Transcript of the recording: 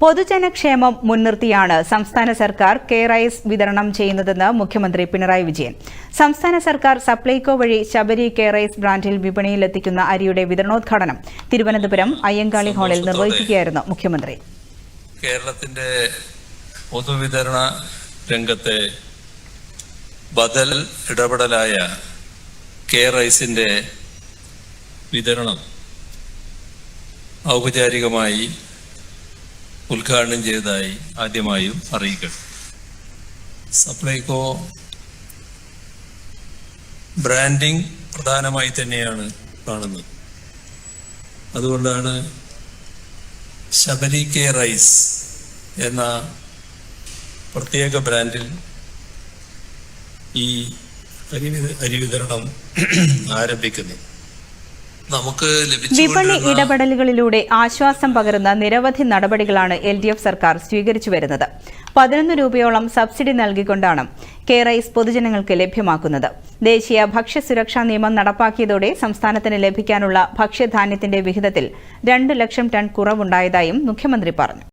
പൊതുജനക്ഷേമം മുൻനിർത്തിയാണ് സംസ്ഥാന സർക്കാർ കെ റൈസ് വിതരണം ചെയ്യുന്നതെന്ന് മുഖ്യമന്ത്രി പിണറായി വിജയൻ. സംസ്ഥാന സർക്കാർ സപ്ലൈകോ വഴി ശബരി കെ റൈസ് ബ്രാൻഡിൽ വിപണിയിലെത്തിക്കുന്ന അരിയുടെ വിതരണോദ്ഘാടനം തിരുവനന്തപുരം അയ്യങ്കാളി ഹാളിൽ നിർവഹിക്കുകയായിരുന്നു മുഖ്യമന്ത്രി. കേരളത്തിന്റെ പൊതുവിതരണ രംഗത്തെ ബദൽ ഇടപെടലായ കെ റൈസിന്റെ വിതരണം ഔപചാരികമായി ഉദ്ഘാടനം ചെയ്തതായി ആദ്യമായും അറിയിക്കണം. സപ്ലൈകോ ബ്രാൻഡിങ് പ്രധാനമായി തന്നെയാണ് കാണുന്നത്. അതുകൊണ്ടാണ് ശബരി കെ റൈസ് എന്ന പ്രത്യേക ബ്രാൻഡിൽ ഈ അരി വിത- അരി വിതരണം ആരംഭിക്കുന്നത്. നമുക്ക് വിപണി ഇടപെടലുകളിലൂടെ ആശ്വാസം പകരുന്ന നിരവധി നടപടികളാണ് എൽ ഡി എഫ് സർക്കാർ സ്വീകരിച്ചു വരുന്നത്. പതിനൊന്ന് രൂപയോളം സബ്സിഡി നൽകിക്കൊണ്ടാണ് കെ റൈസ് പൊതുജനങ്ങൾക്ക് ലഭ്യമാക്കുന്നത്. ദേശീയ ഭക്ഷ്യസുരക്ഷാ നിയമം നടപ്പാക്കിയതോടെ സംസ്ഥാനത്തിന് ലഭിക്കാനുള്ള ഭക്ഷ്യധാന്യത്തിന്റെ വിഹിതത്തിൽ രണ്ട് ലക്ഷം ടൺ കുറവുണ്ടായതായും മുഖ്യമന്ത്രി പറഞ്ഞു.